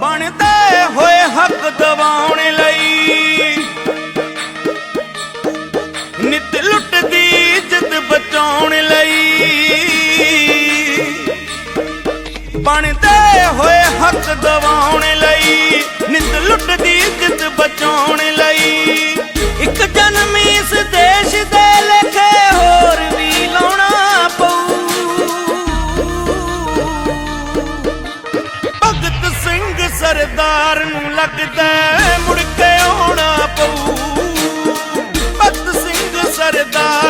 ਬਣਦੇ ਹੋਏ ਹੱਕ ਦਿਵਾਉਣ ਲਈ ਬਣਦੇ ਹੋਏ ਹੱਕ ਦਿਵਾਉਣ ਲਈ ਨਿਤ ਲੁੱਟਦੀ ਇੱਜ਼ਤ ਬਚਾਉਣ ਲਈ। ਇੱਕ ਜਨਮ ਇਸ ਦੇਸ਼ ਦੇ ਲੇਖੇ ਹੋਰ ਵੀ ਲਾਉਣਾ ਪਊ। ਭਗਤ ਸਿੰਘ ਸਰਦਾਰ ਨੂੰ ਲੱਗਦਾ ਮੁੜ ਕੇ ਆਉਣਾ ਪਊ। ਭਗਤ ਸਿੰਘ ਸਰਦਾਰ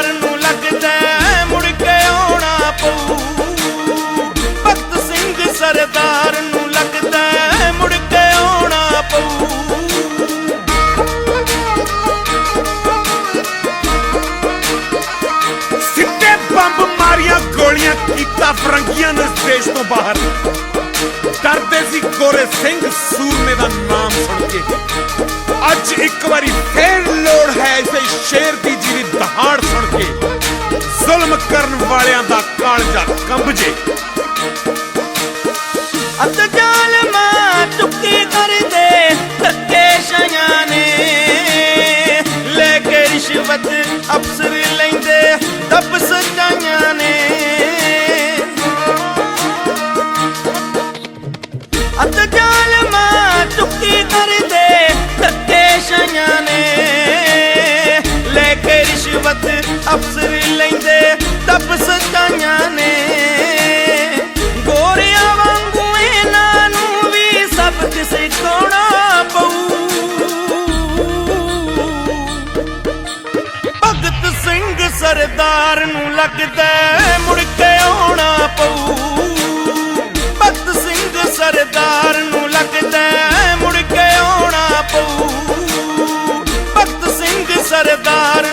ਫਰੰਗੀਆਂ ਨੇ ਇਸ ਤੋਂ ਬਾਹਰ ਡਰਦੇ ਸੀ ਗੋਰੇ ਸਿੰਘ ਸੂਰਮੇ ਦਾ ਨਾਮ ਸੁਣ ਕੇ ਅੱਜ ਇੱਕ ਵਾਰੀ ਫੇਰ ਲੋੜ ਹੈ ਇਸੇ ਸ਼ੇਰ ਦੀ ਜੀਵੀ ਦਹਾੜ ਸੁਣ ਕੇ ਜ਼ੁਲਮ ਕਰਨ ਵਾਲਿਆਂ ਦਾ ਕਾਲਜਾ ਕੰਬ ਜੇ ਅੱਤ ਜ਼ਾਲਮਾਂ ਚੁੱਕੀ ਕਰਦੇ ਧੱਕੇ ਸ਼ਾਇਆਂ ਨੇ ਲੈ ਕੇ ਰਿਸ਼ਵਤ ਅਫਸਰ ਲੈਂਦੇ ਦੱਬ ਸਜਾਈਆਂ ਨੇ ਅਫਸਰ ਲੈਂਦੇ ਤਪਸ ਤਾਈਆਂ ਨੇ। ਗੋਰਿਆਂ ਵਾਂਗੂ ਇਹਨਾਂ ਨੂੰ ਵੀ ਸਭ ਸਿਖਾਉਣਾ ਪਊ ਭਗਤ ਸਿੰਘ ਸਰਦਾਰ ਨੂੰ ਲੱਗਦਾ ਮੁੜ ਕੇ ਆਉਣਾ ਪਊ ਭਗਤ ਸਿੰਘ ਸਰਦਾਰ ਨੂੰ ਲੱਗਦਾ ਮੁੜ ਕੇ ਆਉਣਾ ਪਊ ਭਗਤ ਸਿੰਘ ਸਰਦਾਰ